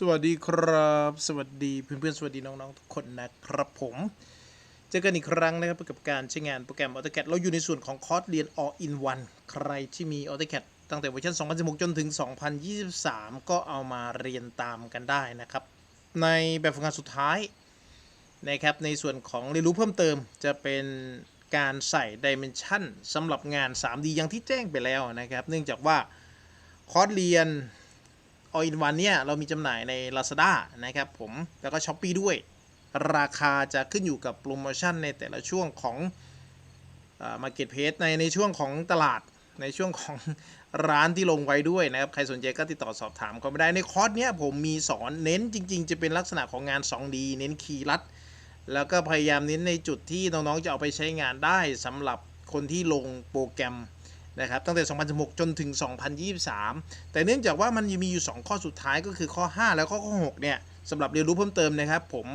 สวัสดีครับ สวัสดีเพื่อนๆ สวัสดีน้องๆ ทุกคนนะครับผม เจอกันอีกครั้งนะครับกับการใช้งานโปรแกรม AutoCAD เราอยู่ในส่วนของคอร์สเรียน All in One ใครที่มี AutoCAD ตั้งแต่เวอร์ชัน 2016 จนถึง 2023 ก็เอามาเรียนตามกันได้นะครับ ในแบบฝึกงานสุดท้ายนะครับในส่วนของเรียนรู้เพิ่มเติมจะเป็นการใส่ Dimension สำหรับงาน 3D อย่างที่แจ้งไปแล้วนะครับ เนื่องจากว่าคอร์สเรียน All in One เนี่ยเรามีจำหน่ายใน Lazada นะครับผมแล้วก็ s h อ p e e ด้วย ราคาจะขึ้นอยู่กับโปรโมชั่นในแต่ละช่วงของมาร์เก็ตเพจในในช่วงของตลาดในช่วงของร้านที่ลงไว้ด้วยนะครับ ใครสนใจก็ติดต่อสอบถามก็ไม่ได้ในคอร์สเนี้ยผมมีสอนเน้นจริง ๆ จะเป็นลักษณะของงาน 2D เน้นคีย์ลัด แล้วก็พยายามเน้นในจุดที่น้อง ๆ จะเอาไปใช้งานได้สำหรับคนที่ลงโปรแกรม นะครับตั้งแต่ 2016 จนถึง 2023 แต่เนื่องจากว่ามันมีอยู่ 2 ข้อสุดท้ายก็คือข้อ 5 แล้วข้อ6เนี่ยสำหรับเรียนรู้เพิ่มเติมนะครับ ผม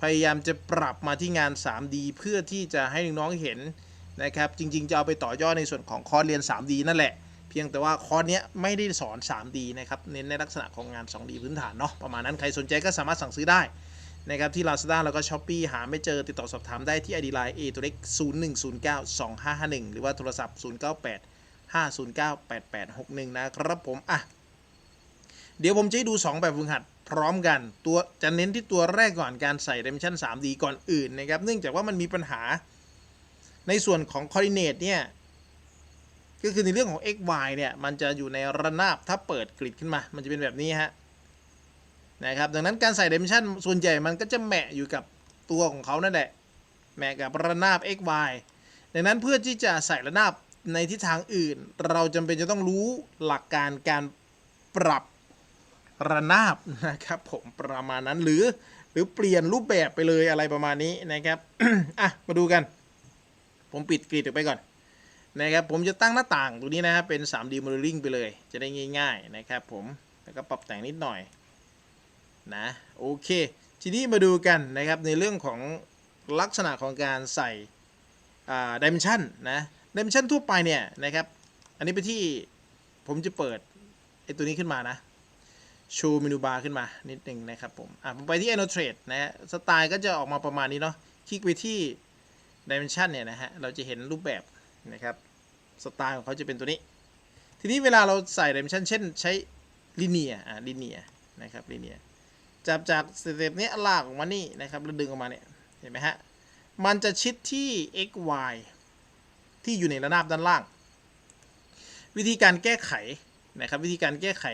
พยายามจะปรับมาที่งาน 3D เพื่อที่จะให้น้องๆเห็นนะครับ จริง ๆ จะเอาไปต่อยอดในส่วนของคอร์สเรียน 3D นั่นแหละ เพียงแต่ว่าคอร์สเนี้ยไม่ได้สอน 3D นะครับ เน้นในลักษณะของงาน 2D พื้นฐานเนาะประมาณนั้นใครสนใจก็สามารถสั่งซื้อได้นะครับที่ Lazada แล้วก็ Shopee หาไม่เจอติดต่อสอบถามได้ที่ ID Line A ตัวเล็ก 01092551 หรือว่าโทรศัพท์ 098 5098861 นะครับผม อะ เดี๋ยวผมจะให้ดู 2 แบบฝึกหัดพร้อมกัน ตัวจะเน้นที่ตัวแรกก่อนการใส่ Dimension 3D ก่อนอื่นนะครับ เนื่องจากว่ามันมีปัญหาในส่วนของ Coordinate เนี่ย ก็คือในเรื่องของ x y เนี่ย มันจะอยู่ในระนาบถ้าเปิดกริดขึ้นมา มันจะเป็นแบบนี้ฮะ นะครับ ดังนั้นการใส่ Dimension ส่วนใหญ่มันก็จะแหมะอยู่กับตัวของเขานั่นแหละแหมะกับระนาบ x y ดังนั้นเพื่อที่จะใส่ระนาบ ในทิศทางอื่น เราจำเป็นจะต้องรู้หลักการการปรับระนาบนะครับผมประมาณนั้นหรือ หรือเปลี่ยนรูปแบบไปเลยอะไรประมาณนี้นะครับอะมาดูกัน ผมปิดกริดไปก่อนนะครับผมจะตั้งหน้าต่างตัวนี้นะครับเป็น 3D modeling ไปเลย จะได้ง่าย ๆนะครับผมแล้วก็ปรับแต่งนิดหน่อยนะโอเค ทีนี้มาดูกันนะครับในเรื่องของลักษณะของการใส่ดิเมนชันนะ ดิเมนชันทั่วไปเนี่ยนะครับ อันนี้ไปที่ผมจะเปิดไอตัวนี้ขึ้นมานะโชว์เมนูบาร์ขึ้นมานิดนึงนะครับผม อะผมไปที่ Annotate นะฮะ สไตล์ก็จะออกมาประมาณนี้เนาะ คลิกไปที่ Dimension เนี่ยนะฮะ เราจะเห็นรูปแบบนะครับ สไตล์ของเขาจะเป็นตัวนี้ ทีนี้เวลาเราใส่ Dimension เช่นใช้ Linear อะ Linear นะครับ Linear จับจากสเต็ปนี้ลากออกมานี่นะครับแล้วดึงออกมาเนี่ย เห็นไหมฮะ มันจะชิดที่ x y ที่อยู่ในระนาบด้านล่าง วิธีการแก้ไขนะครับวิธีการแก้ไข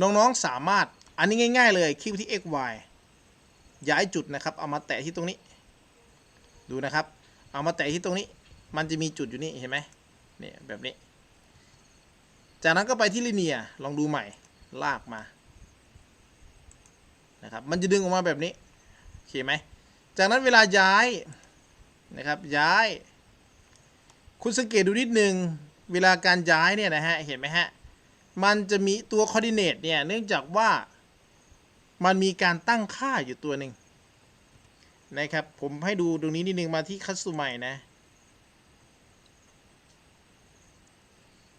น้องๆสามารถอันนี้ง่าย ๆ เลยคลิกที่ x y ย้ายจุดนะครับ เอามาแตะที่ตรงนี้ ดูนะครับ เอามาแตะที่ตรงนี้ มันจะมีจุดอยู่นี่เห็นไหมเนี่ยแบบนี้ จากนั้นก็ไปที่ลิเนียลองดูใหม่ลากมานะครับมันจะดึงออกมาแบบนี้โอเคไหมจากนั้นเวลาย้ายนะครับย้าย คุณสังเกตดูนิดนึง เวลาการย้ายเนี่ยนะฮะ เห็นไหมฮะ มันจะมีตัว coordinate เนี่ย เนื่องจากว่ามันมีการตั้งค่าอยู่ตัวหนึ่งนะครับ ผมให้ดูตรงนี้นิดนึงมาที่คัสตูไมนะ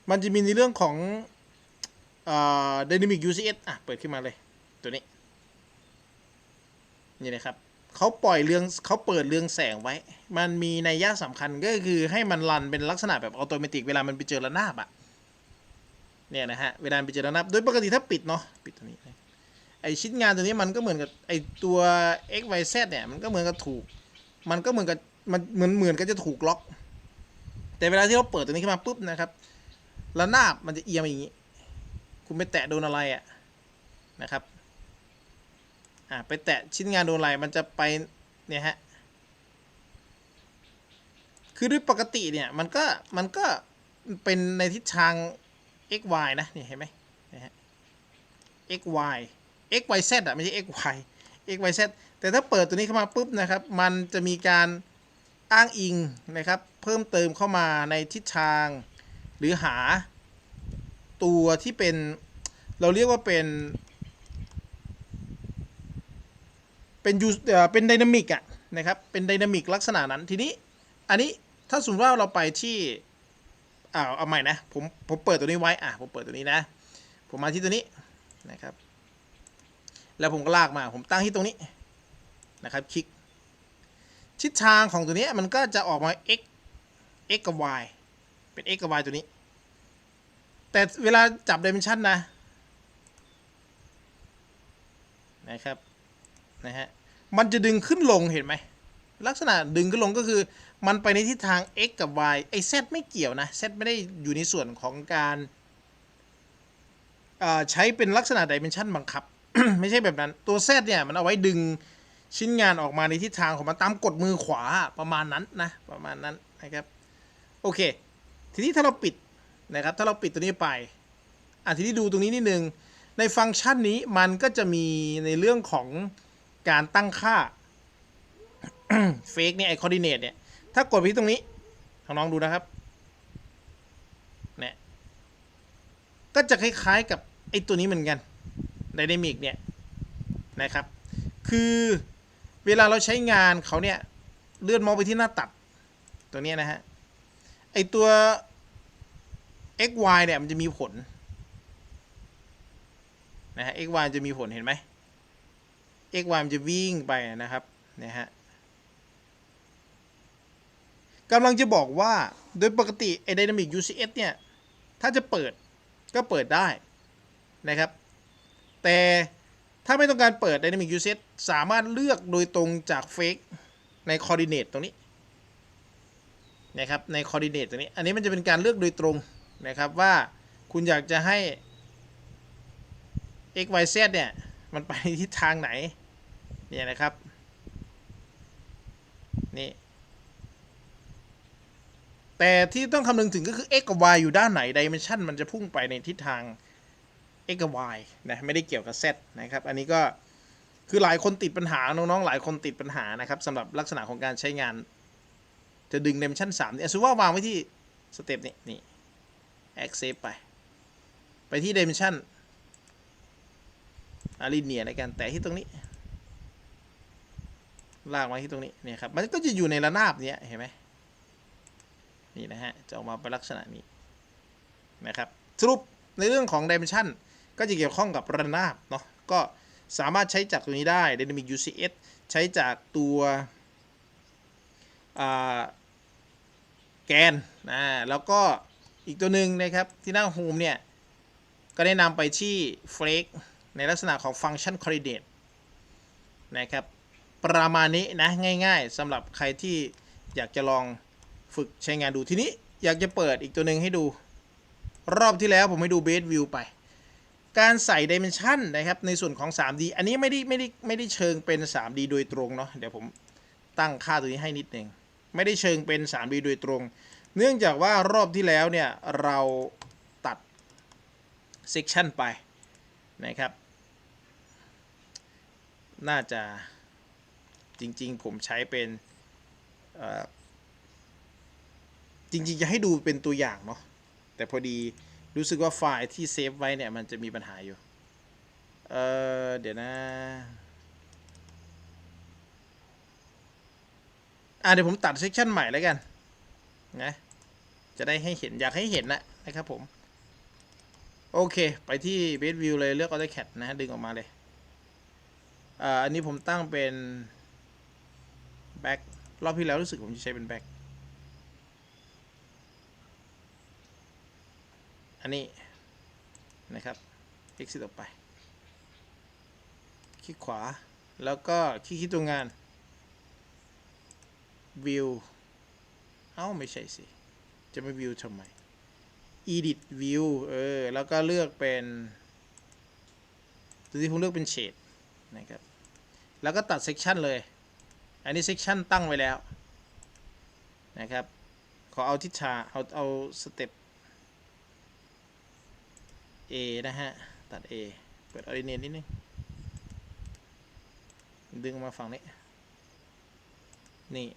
มันจะมีในเรื่องของเอ่อ dynamic UCS อะ เปิดขึ้นมาเลย ตัวนี้ นี่นะครับ เขาปล่อยเรื่องเขาเปิดเรื่องแสงไว้ มันมีในยยะสำคัญก็คือให้มันรันเป็นลักษณะแบบอัตโนมัติเวลามันไปเจอระนาบอะเนี่ยนะฮะเวลาไปเจอระนาบโดยปกติถ้าปิดเนาะปิดตัวนี้ไอชิ้นงานตัวนี้มันก็เหมือนกับไอตัว x y z เนี่ยมันก็เหมือนกับถูก มันก็เหมือนกับมันเหมือนเหมือนก็จะถูกล็อก แต่เวลาที่เราเปิดตัวนี้ขึ้นมาปุ๊บนะครับระนาบมันจะเอียงอย่างนี้ คุณไปแตะโดนอะไรอะนะครับ อ่าไปแตะชิ้นงานโดนอะไรมันจะไปเนี่ยฮะคือด้วยปกติเนี่ยมันก็มันก็เป็นในทิศทาง x y นะนี่เห็นไหมนี่ฮะ x y x y z อะไม่ใช่ x y x y z แต่ถ้าเปิดตัวนี้เข้ามาปุ๊บนะครับ มันจะมีการอ้างอิงนะครับ เพิ่มเติมเข้ามาในทิศทาง หรือหาตัวที่เป็นเราเรียกว่าเป็น เป็นยูเอ่อเป็นไดนามิกอะนะครับเป็นไดนามิกลักษณะนั้นทีนี้ อันนี้ถ้าสมมติว่าเราไปที่อ่าเอาใหม่นะผมผมเปิดตัวนี้ไว้อะผมเปิดตัวนี้นะ ผมมาที่ตัวนี้นะครับ แล้วผมก็ลากมาผมตั้งที่ตรงนี้นะครับคลิกทิศทางของตัวนี้มันก็จะออกมา x x กับ y เป็น x กับ y ตัวนี้ แต่เวลาจับ dimension นะนะครับนะฮะ มันจะดึงขึ้นลงเห็นไหม ลักษณะดึงขึ้นลงก็คือ มันไปในทิศทาง x กับ y ไอ้ z ไม่เกี่ยวนะ z ไม่ได้อยู่ในส่วนของการใช้เป็นลักษณะ dimension บังคับ ไม่ใช่แบบนั้น ตัว z เนี่ยมันเอาไว้ดึงชิ้นงานออกมาในทิศทางของมันตามกดมือขวาประมาณนั้นนะ ประมาณนั้นนะครับ โอเค ทีนี้ถ้าเราปิดนะครับ ถ้าเราปิดตัวนี้ไปอะทีนี้ดูตรงนี้นิดนึง ในฟังก์ชันนี้มันก็จะมีในเรื่องของ การตั้งค่าเฟกเนี่ยไอคอ r d ิเนตเนี่ย ถ้ากดไปที่ตรงนี้ลองดูนะครับเนี่ยก็จะคล้ายๆกับไอตัวนี้เหมือนกันไดนามิกเนี่ยนะครับ คือเวลาเราใช้งานเขาเนี่ย เลื่อนมาส์ไปที่หน้าตัดตัวนี้นะฮะ ไอตัว xy เนี่ย มันจะมีผลนะฮะ x y จะมีผลเห็นไหม x y มันจะวิ่งไปนะครับนะฮะกำลังจะบอกว่าโดยปกติไอ้ Dynamic UCS เนี่ย ถ้าจะเปิดก็เปิดได้นะครับ แต่ถ้าไม่ต้องการเปิด Dynamic UCS สามารถเลือกโดยตรงจาก Fake ใน Coordinate ตรงนี้นะครับใน Coordinate ตรงนี้ อันนี้มันจะเป็นการเลือกโดยตรงนะครับว่าคุณอยากจะให้ x y z เนี่ย มันไปทิศทางไหน เนี่ยนะครับ นี่ แต่ที่ต้องคำนึงถึงก็คือ x กับ y อยู่ด้านไหน dimension มันจะพุ่งไปในทิศทาง x กับ y นะไม่ได้เกี่ยวกับ z นะครับ อันนี้ก็คือหลายคนติดปัญหา น้องๆ หลายคนติดปัญหานะครับสำหรับลักษณะของการใช้งาน จะดึง dimension 3เนี่ยสมมติว่าวางไว้ที่สเต็ปนี้นี่ accept ไป ไปที่ dimension อารีเนียในการแตะที่ตรงนี้ ลากมาที่ตรงนี้เนี่ยครับ มันก็จะอยู่ในระนาบเนี้ยเห็นไหมนี่นะฮะ จะออกมาเป็นลักษณะนี้นะครับ สรุปในเรื่องของ dimension ก็จะเกี่ยวข้องกับระนาบเนาะ ก็สามารถใช้จากตัวนี้ได้ dynamic UCS ใช้จากตัวแกนนะแล้วก็อีกตัวหนึ่งนะครับ ที่หน้า Home เนี่ย ก็แนะนำไปที่ Flake ในลักษณะของฟังก์ชัน coordinate นะครับประมาณนี้นะง่ายๆสำหรับใครที่อยากจะลองฝึกใช้งานดูทีนี้อยากจะเปิดอีกตัวหนึ่งให้ดู รอบที่แล้วผมให้ดู base view ไป การใส่ dimension นะครับในส่วนของ 3D อันนี้ไม่ได้ไม่ได้ไม่ได้เชิงเป็น 3D โดยตรงเนาะเดี๋ยวผมตั้งค่าตัวนี้ให้นิดหนึ่งไม่ได้เชิงเป็น 3D โดยตรง เนื่องจากว่ารอบที่แล้วเนี่ยเราตัด section ไปนะครับ น่าจะจริง ๆ ผมใช้เป็นจริง ๆ จะให้ดูเป็นตัวอย่างเนาะแต่พอดีรู้สึกว่าไฟล์ที่เซฟไว้เนี่ย มันจะมีปัญหาอยู่เออเดี๋ยวนะอะเดี๋ยวผมตัดเซสชันใหม่แล้วกันนะจะได้ให้เห็นอยากให้เห็นนะนะครับผม โอเค ไปที่ Base View เลยเลือก AutoCAD นะดึงออกมาเลย อันนี้ผมตั้งเป็น Back รอบที่แล้วรู้สึกผมจะใช้เป็น Back อันนี้นะครับ exit ออกไป คลิกขวาแล้วก็คลิกที่ตัวงาน view เอ้าไม่ใช่สิ จะไม่ view ทำไม edit view เออ แล้วก็เลือกเป็นตัวที่ผมเลือกเป็น shade นะครับ แล้วก็ตัด section เลย อันนี้ section ตั้งไว้แล้วนะครับ ขอเอาทิศทางเอาเอาสเต็ป A นะฮะ ตัด A เปิด orient นิดนึง ดึงมาฝั่งนี้ นี่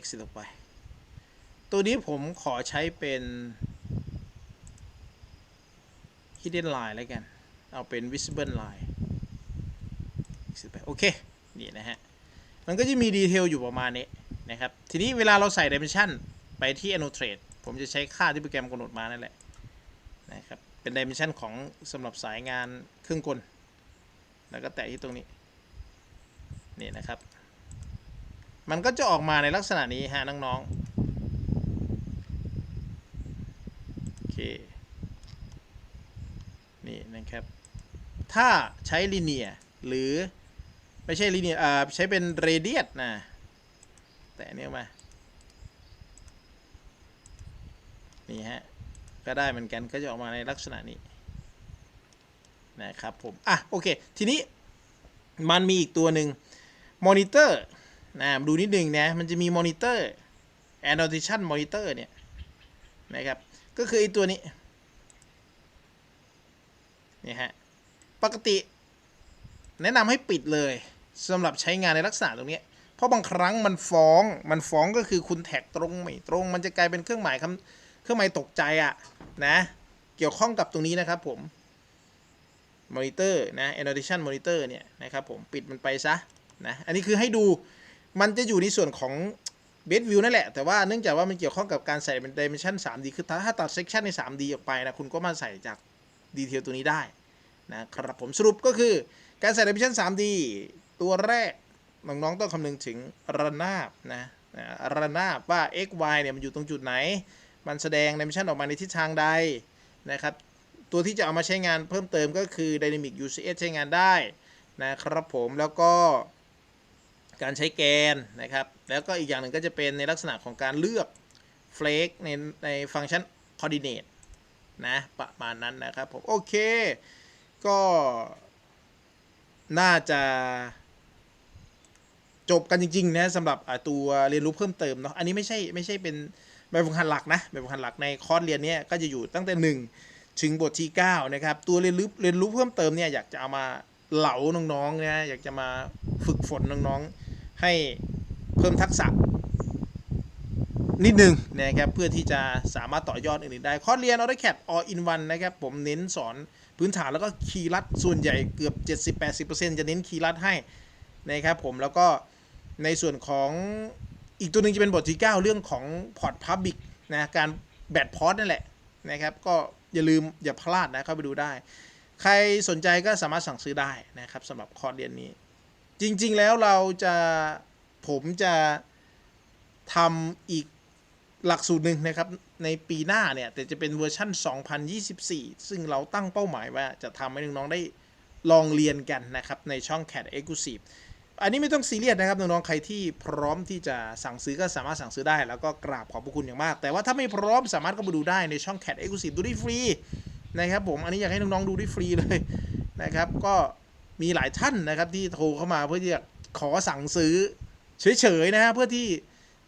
x ลงไป ตัวนี้ผมขอใช้เป็น hidden line แล้วกัน เอาเป็น visible line โอเคนี่นะฮะมันก็จะมีดีเทลอยู่ประมาณนี้นะครับทีนี้เวลาเราใส่ dimension ไปที่ annotate ผมจะใช้ค่าที่โปรแกรมกำหนดมานั่นแหละนะครับเป็น dimension ของสำหรับสายงานเครื่องกล แล้วก็แตะที่ตรงนี้นี่นะครับ มันก็จะออกมาในลักษณะนี้ฮะน้องๆโอเคนี่นะครับ ถ้าใช้ลีเนียหรือ ไม่ใช่ลีเนียอ่าใช้เป็นเรเดียสนะ แต่เนี้ยมา นี่ฮะ ก็ได้เหมือนกันก็จะออกมาในลักษณะนี้ นะครับผม อะ โอเค ทีนี้มันมีอีกตัวหนึ่งมอนิเตอร์นะดูนิดหนึ่งนะ มันจะมีมอนิเตอร์ annotation monitor เนี่ย นะครับ ก็คือไอตัวนี้ นี่ฮะ ปกติแนะนำให้ปิดเลย สำหรับใช้งานในลักษณะตรงนี้ เพราะบางครั้งมันฟ้อง มันฟ้องก็คือคุณแท็กตรงไม่ตรง มันจะกลายเป็นเครื่องหมายคำเครื่องหมายตกใจอะนะ เกี่ยวข้องกับตรงนี้นะครับผม มอนิเตอร์นะ annotation monitor เนี่ยนะครับผม ปิดมันไปซะนะ อันนี้คือให้ดู มันจะอยู่ในส่วนของ base view นั่นแหละ แต่ว่าเนื่องจากว่ามันเกี่ยวข้องกับการใส่เป็น dimension 3D คือถ้าถ้าตัด section ใน 3D ออกไปนะคุณก็มาใส่จากดีเทลตัวนี้ได้นะครับผมสรุปก็คือการใส่ dimension 3D ตัวแรก น้องๆต้องคำนึงถึงระนาบนะนะระนาบว่า x y เนี่ยมันอยู่ตรงจุดไหน มันแสดง dimension ออกมาในทิศทางใดนะครับ ตัวที่จะเอามาใช้งานเพิ่มเติมก็คือ Dynamic UCS ใช้งานได้นะครับผมแล้วก็การใช้แกนนะครับ แล้วก็อีกอย่างหนึ่งก็จะเป็นในลักษณะของการเลือก flake ในในฟังก์ชัน coordinate นะประมาณนั้นนะครับผม โอเค ก็น่าจะ จบกันจริงๆนะสำหรับตัวเรียนรู้เพิ่มเติมเนาะอันนี้ไม่ใช่ไม่ใช่เป็นแบบฝึกหัดหลักนะแบบฝึกหัดหลักในคอร์สเรียนเนี้ยก็จะอยู่ตั้งแต่ 1 ถึงบทที่9นะครับตัวเรียนรู้เรียนรู้เพิ่มเติมเนี่ยอยากจะเอามาเหลาน้องๆนะอยากจะมาฝึกฝนน้องๆให้เพิ่มทักษะนิดนึงนะครับเพื่อที่จะสามารถต่อยอดอื่นๆได้คอร์สเรียน AutoCAD All in One นะครับผมเน้นสอนพื้นฐานแล้วก็คีย์ลัดส่วนใหญ่เกือบ 70-80%จะเน้นคีย์ลัดให้นะครับผมแล้วก็ ในส่วนของอีกตัวหนึ่งจะเป็นบทที่ 9 เรื่องของพอร์ตพับบิกนะการแบตพอร์ตนั่นแหละนะครับก็อย่าลืมอย่าพลาดนะเข้าไปดูได้ ใครสนใจก็สามารถสั่งซื้อได้นะครับสำหรับคอร์สเรียนนี้ จริง ๆ แล้วเราจะผมจะทำอีกหลักสูตรหนึ่งนะครับ ในปีหน้าเนี่ย แต่จะเป็นเวอร์ชั่น 2024 ซึ่งเราตั้งเป้าหมายว่าจะทำให้น้องๆได้ลองเรียนกันนะครับ ในช่อง CAD Exclusive อันนี้ไม่ต้องซีเรียสนะครับน้องๆใครที่พร้อมที่จะสั่งซื้อก็สามารถสั่งซื้อได้ แล้วก็กราบขอบพระคุณอย่างมาก แต่ว่าถ้าไม่พร้อมสามารถก็มาดูได้ในช่อง CAD Exclusive ดูได้ฟรีนะครับผมอันนี้อยากให้น้องๆดูได้ฟรีเลยนะครับ ก็มีหลายท่านนะครับที่โทรเข้ามาเพื่อที่จะขอสั่งซื้อเฉยๆนะฮะเพื่อที่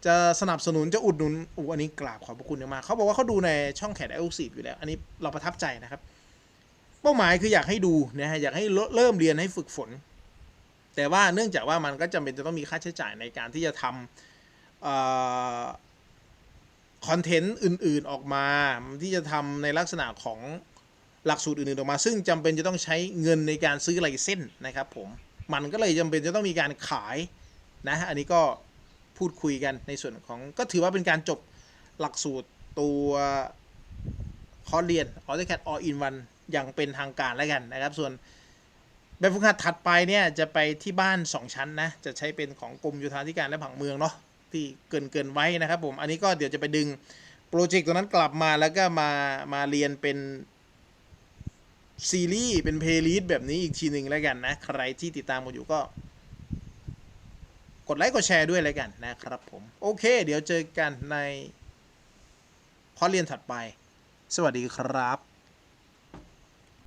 จะสนับสนุนจะอุดหนุนอูอันนี้กราบขอบพระคุณมากเขาบอกว่าเขาดูในช่องแคดเอ็กซ์คลูซีฟอยู่แล้ว อันนี้เราประทับใจนะครับ เป้าหมายคืออยากให้ดูนะฮะอยากให้เริ่มเรียนให้ฝึกฝน แต่ว่าเนื่องจากว่ามันก็จำเป็นจะต้องมีค่าใช้จ่ายในการที่จะทำคอนเทนต์อื่นๆออกมาที่จะทำในลักษณะของหลักสูตรอื่นๆออกมา ซึ่งจำเป็นจะต้องใช้เงินในการซื้อไลเส้นนะครับผมมันก็เลยจำเป็นจะต้องมีการขายนะอันนี้ก็พูดคุยกันในส่วนของก็ถือว่าเป็นการจบหลักสูตรตัวคอร์สเรียน AutoCAD All in One อย่างเป็นทางการแล้วกันนะครับ ส่วน แบบฝึกหัดถัดไปเนี่ยจะไปที่บ้าน 2 ชั้นนะจะใช้เป็นของกรมโยธาธิการและผังเมืองเนาะที่เกินเกินไว้นะครับผมอันนี้ก็เดี๋ยวจะไปดึงโปรเจกต์ตัวนั้นกลับมาแล้วก็มามาเรียนเป็นซีรีส์เป็นเพลย์ลิสต์แบบนี้อีกทีหนึ่งแล้วกันนะ ใครที่ติดตามกันอยู่ก็ กดไลค์กดแชร์ด้วยแล้วกันนะครับผม โอเค เดี๋ยวเจอกันในคอเรียนถัดไป สวัสดีครับ